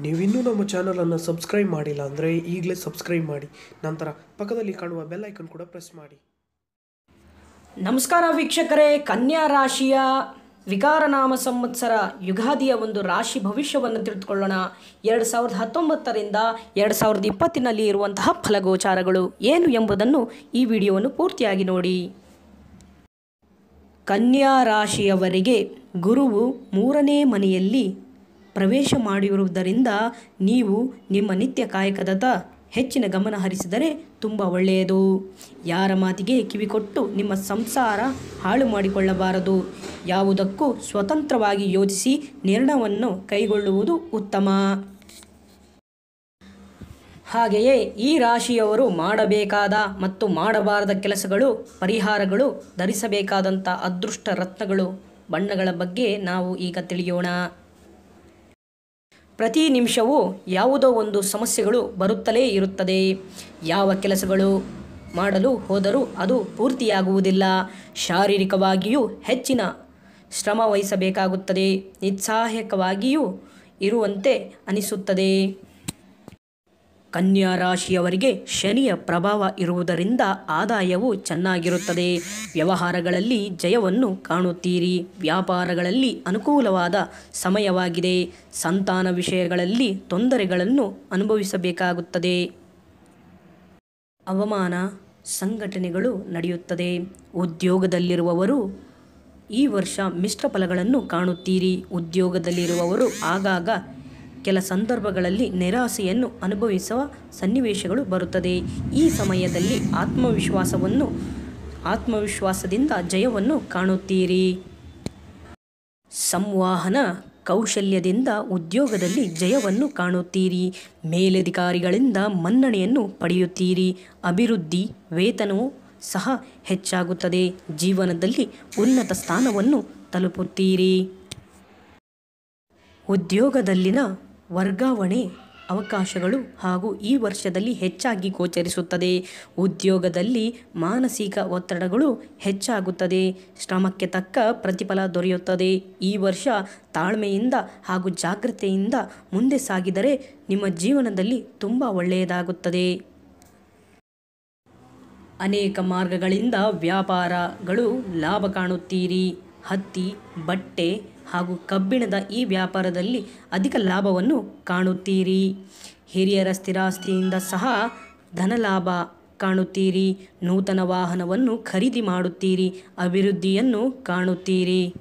ನೀವಿನ್ನೂ ನಮ್ಮ ಚಾನಲನ್ನು ಸಬ್ಸ್ಕ್ರೈಬ್ ಮಾಡಿಲ್ಲ ಅಂದರೆ ಈಗಲೇ ಸಬ್ಸ್ಕ್ರೈಬ್ ಮಾಡಿ. ನಂತರ ಪಕ್ಕದಲ್ಲಿ ಕಾಣುವ ಬೆಲ್ ಐಕನ್ ಕೂಡ ಪ್ರೆಸ್ ಮಾಡಿ. ನಮಸ್ಕಾರ ವೀಕ್ಷಕರೇ. ಕನ್ಯಾ ರಾಶಿಯ ವಿಕಾರನಾಮ ಸಂವತ್ಸರ ಯುಗಾದಿಯ ಒಂದು ರಾಶಿ ಭವಿಷ್ಯವನ್ನು ತಿಳಿದುಕೊಳ್ಳೋಣ. ಎರಡು ಸಾವಿರದ ಹತ್ತೊಂಬತ್ತರಿಂದ ಎರಡು ಸಾವಿರದ ಇಪ್ಪತ್ತಿನಲ್ಲಿ ಇರುವಂತಹ ಫಲಗೋಚಾರಗಳು ಏನು ಎಂಬುದನ್ನು ಈ ವಿಡಿಯೋವನ್ನು ಪೂರ್ತಿಯಾಗಿ ನೋಡಿ. ಕನ್ಯಾ ರಾಶಿಯವರಿಗೆ ಗುರುವು ಮೂರನೇ ಮನೆಯಲ್ಲಿ ಪ್ರವೇಶ ಮಾಡಿರುವುದರಿಂದ ನೀವು ನಿಮ್ಮ ನಿತ್ಯ ಕಾಯಕದತ್ತ ಹೆಚ್ಚಿನ ಗಮನ ಹರಿಸಿದರೆ ತುಂಬ ಒಳ್ಳೆಯದು. ಯಾರ ಮಾತಿಗೆ ಕಿವಿಕೊಟ್ಟು ನಿಮ್ಮ ಸಂಸಾರ ಹಾಳು ಮಾಡಿಕೊಳ್ಳಬಾರದು. ಯಾವುದಕ್ಕೂ ಸ್ವತಂತ್ರವಾಗಿ ಯೋಚಿಸಿ ನಿರ್ಣಯವನ್ನು ಕೈಗೊಳ್ಳುವುದು ಉತ್ತಮ. ಹಾಗೆಯೇ ಈ ರಾಶಿಯವರು ಮಾಡಬೇಕಾದ ಮತ್ತು ಮಾಡಬಾರದ ಕೆಲಸಗಳು, ಪರಿಹಾರಗಳು ಧರಿಸಬೇಕಾದಂಥ ಅದೃಷ್ಟ ರತ್ನಗಳು, ಬಣ್ಣಗಳ ಬಗ್ಗೆ ನಾವು ಈಗ ತಿಳಿಯೋಣ. ಪ್ರತಿ ನಿಮಿಷವೂ ಯಾವುದೋ ಒಂದು ಸಮಸ್ಯೆಗಳು ಬರುತ್ತಲೇ ಇರುತ್ತದೆ. ಯಾವ ಕೆಲಸಗಳು ಮಾಡಲು ಹೋದರೂ ಅದು ಪೂರ್ತಿಯಾಗುವುದಿಲ್ಲ. ಶಾರೀರಿಕವಾಗಿಯೂ ಹೆಚ್ಚಿನ ಶ್ರಮ ವಹಿಸಬೇಕಾಗುತ್ತದೆ. ನಿಸ್ಸಹಾಯಕವಾಗಿಯೂ ಇರುವಂತೆ ಅನಿಸುತ್ತದೆ. ಕನ್ಯಾ ರಾಶಿಯವರಿಗೆ ಶನಿಯ ಪ್ರಭಾವ ಇರುವುದರಿಂದ ಆದಾಯವು ಚೆನ್ನಾಗಿರುತ್ತದೆ. ವ್ಯವಹಾರಗಳಲ್ಲಿ ಜಯವನ್ನು ಕಾಣುತ್ತೀರಿ. ವ್ಯಾಪಾರಗಳಲ್ಲಿ ಅನುಕೂಲವಾದ ಸಮಯವಾಗಿದೆ. ಸಂತಾನ ವಿಷಯಗಳಲ್ಲಿ ತೊಂದರೆಗಳನ್ನು ಅನುಭವಿಸಬೇಕಾಗುತ್ತದೆ. ಅವಮಾನ ಸಂಘಟನೆಗಳು ನಡೆಯುತ್ತದೆ. ಉದ್ಯೋಗದಲ್ಲಿರುವವರು ಈ ವರ್ಷ ಮಿಶ್ರ ಫಲಗಳನ್ನು ಕಾಣುತ್ತೀರಿ. ಉದ್ಯೋಗದಲ್ಲಿರುವವರು ಆಗಾಗ ಕೆಲ ಸಂದರ್ಭಗಳಲ್ಲಿ ನಿರಾಸೆಯನ್ನು ಅನುಭವಿಸುವ ಸನ್ನಿವೇಶಗಳು ಬರುತ್ತದೆ. ಈ ಸಮಯದಲ್ಲಿ ಆತ್ಮವಿಶ್ವಾಸವನ್ನು, ಆತ್ಮವಿಶ್ವಾಸದಿಂದ ಜಯವನ್ನು ಕಾಣುತ್ತೀರಿ. ಸಂವಹನ ಕೌಶಲ್ಯದಿಂದ ಉದ್ಯೋಗದಲ್ಲಿ ಜಯವನ್ನು ಕಾಣುತ್ತೀರಿ. ಮೇಲಧಿಕಾರಿಗಳಿಂದ ಮನ್ನಣೆಯನ್ನು ಪಡೆಯುತ್ತೀರಿ. ಅಭಿವೃದ್ಧಿ ವೇತನವು ಸಹ ಹೆಚ್ಚಾಗುತ್ತದೆ. ಜೀವನದಲ್ಲಿ ಉನ್ನತ ಸ್ಥಾನವನ್ನು ತಲುಪುತ್ತೀರಿ. ಉದ್ಯೋಗದಲ್ಲಿನ ವರ್ಗಾವಣೆ ಅವಕಾಶಗಳು ಹಾಗೂ ಈ ವರ್ಷದಲ್ಲಿ ಹೆಚ್ಚಾಗಿ ಗೋಚರಿಸುತ್ತದೆ. ಉದ್ಯೋಗದಲ್ಲಿ ಮಾನಸಿಕ ಒತ್ತಡಗಳು ಹೆಚ್ಚಾಗುತ್ತದೆ. ಶ್ರಮಕ್ಕೆ ತಕ್ಕ ಪ್ರತಿಫಲ ದೊರೆಯುತ್ತದೆ. ಈ ವರ್ಷ ತಾಳ್ಮೆಯಿಂದ ಹಾಗೂ ಜಾಗ್ರತೆಯಿಂದ ಮುಂದೆ ಸಾಗಿದರೆ ನಿಮ್ಮ ಜೀವನದಲ್ಲಿ ತುಂಬ ಒಳ್ಳೆಯದಾಗುತ್ತದೆ. ಅನೇಕ ಮಾರ್ಗಗಳಿಂದ ವ್ಯಾಪಾರಗಳು ಲಾಭ ಕಾಣುತ್ತೀರಿ. ಹತ್ತಿ, ಬಟ್ಟೆ ಹಾಗೂ ಕಬ್ಬಿಣದ ಈ ವ್ಯಾಪಾರದಲ್ಲಿ ಅಧಿಕ ಲಾಭವನ್ನು ಕಾಣುತ್ತೀರಿ. ಹಿರಿಯರ ಸ್ಥಿರಾಸ್ತಿಯಿಂದ ಸಹ ಧನಲಾಭ ಕಾಣುತ್ತೀರಿ. ನೂತನ ವಾಹನವನ್ನು ಖರೀದಿ ಮಾಡುತ್ತೀರಿ. ಅಭಿವೃದ್ಧಿಯನ್ನು ಕಾಣುತ್ತೀರಿ.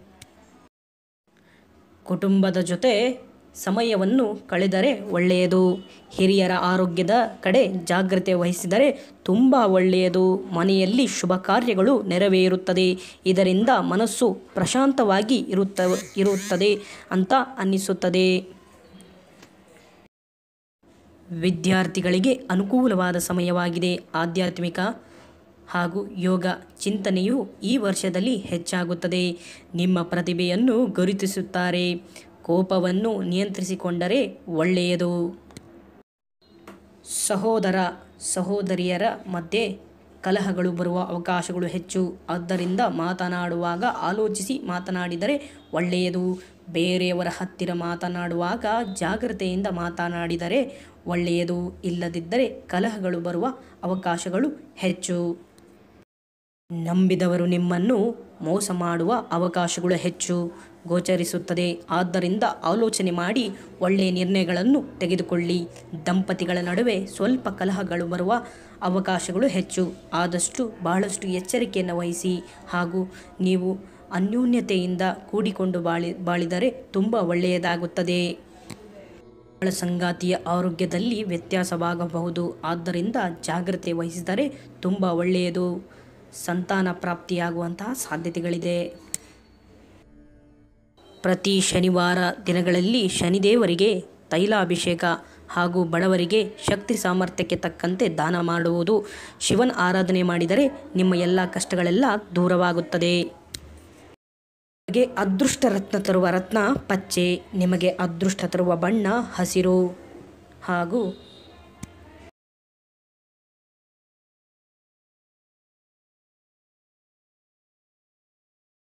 ಕುಟುಂಬದ ಜೊತೆ ಸಮಯವನ್ನು ಕಳೆದರೆ ಒಳ್ಳೆಯದು. ಹಿರಿಯರ ಆರೋಗ್ಯದ ಕಡೆ ಜಾಗ್ರತೆ ವಹಿಸಿದರೆ ತುಂಬ ಒಳ್ಳೆಯದು. ಮನೆಯಲ್ಲಿ ಶುಭ ಕಾರ್ಯಗಳು ನೆರವೇರುತ್ತದೆ. ಇದರಿಂದ ಮನಸ್ಸು ಪ್ರಶಾಂತವಾಗಿ ಇರುತ್ತ, ಇರುತ್ತದೆ ಅಂತ ಅನ್ನಿಸುತ್ತದೆ. ವಿದ್ಯಾರ್ಥಿಗಳಿಗೆ ಅನುಕೂಲವಾದ ಸಮಯವಾಗಿದೆ. ಆಧ್ಯಾತ್ಮಿಕ ಹಾಗೂ ಯೋಗ ಚಿಂತನೆಯು ಈ ವರ್ಷದಲ್ಲಿ ಹೆಚ್ಚಾಗುತ್ತದೆ. ನಿಮ್ಮ ಪ್ರತಿಭೆಯನ್ನು ಗುರುತಿಸುತ್ತಾರೆ. ಕೋಪವನ್ನು ನಿಯಂತ್ರಿಸಿಕೊಂಡರೆ ಒಳ್ಳೆಯದು. ಸಹೋದರ ಸಹೋದರಿಯರ ಮಧ್ಯೆ ಕಲಹಗಳು ಬರುವ ಅವಕಾಶಗಳು ಹೆಚ್ಚು. ಆದ್ದರಿಂದ ಮಾತನಾಡುವಾಗ ಆಲೋಚಿಸಿ ಮಾತನಾಡಿದರೆ ಒಳ್ಳೆಯದು. ಬೇರೆಯವರ ಹತ್ತಿರ ಮಾತನಾಡುವಾಗ ಜಾಗ್ರತೆಯಿಂದ ಮಾತನಾಡಿದರೆ ಒಳ್ಳೆಯದು. ಇಲ್ಲದಿದ್ದರೆ ಕಲಹಗಳು ಬರುವ ಅವಕಾಶಗಳು ಹೆಚ್ಚು. ನಂಬಿದವರು ನಿಮ್ಮನ್ನು ಮೋಸ ಮಾಡುವ ಅವಕಾಶಗಳು ಹೆಚ್ಚು. ಗೋಚರಿಸುತ್ತದೆ. ಆದ್ದರಿಂದ ಆಲೋಚನೆ ಮಾಡಿ ಒಳ್ಳೆಯ ನಿರ್ಣಯಗಳನ್ನು ತೆಗೆದುಕೊಳ್ಳಿ. ದಂಪತಿಗಳ ನಡುವೆ ಸ್ವಲ್ಪ ಕಲಹಗಳು ಬರುವ ಅವಕಾಶಗಳು ಹೆಚ್ಚು. ಆದಷ್ಟು ಬಹಳಷ್ಟು ಎಚ್ಚರಿಕೆಯನ್ನು ವಹಿಸಿ. ಹಾಗೂ ನೀವು ಅನ್ಯೋನ್ಯತೆಯಿಂದ ಕೂಡಿಕೊಂಡು ಬಾಳಿ, ಬಾಳಿದರೆ ತುಂಬ ಒಳ್ಳೆಯದಾಗುತ್ತದೆ. ಸಂಗಾತಿಯ ಆರೋಗ್ಯದಲ್ಲಿ ವ್ಯತ್ಯಾಸವಾಗಬಹುದು. ಆದ್ದರಿಂದ ಜಾಗ್ರತೆ ವಹಿಸಿದರೆ ತುಂಬ ಒಳ್ಳೆಯದು. ಸಂತಾನ ಪ್ರಾಪ್ತಿಯಾಗುವಂತಹ ಸಾಧ್ಯತೆಗಳಿದೆ. ಪ್ರತಿ ಶನಿವಾರ ದಿನಗಳಲ್ಲಿ ಶನಿದೇವರಿಗೆ ತೈಲಾಭಿಷೇಕ ಹಾಗೂ ಬಡವರಿಗೆ ಶಕ್ತಿ ಸಾಮರ್ಥ್ಯಕ್ಕೆ ತಕ್ಕಂತೆ ದಾನ ಮಾಡುವುದು. ಶಿವನ ಆರಾಧನೆ ಮಾಡಿದರೆ ನಿಮ್ಮ ಎಲ್ಲ ಕಷ್ಟಗಳೆಲ್ಲ ದೂರವಾಗುತ್ತದೆ. ನಿಮಗೆ ಅದೃಷ್ಟ ರತ್ನ ತರುವ ರತ್ನ, ಪಚ್ಚೆ. ನಿಮಗೆ ಅದೃಷ್ಟ ತರುವ ಬಣ್ಣ, ಹಸಿರು ಹಾಗೂ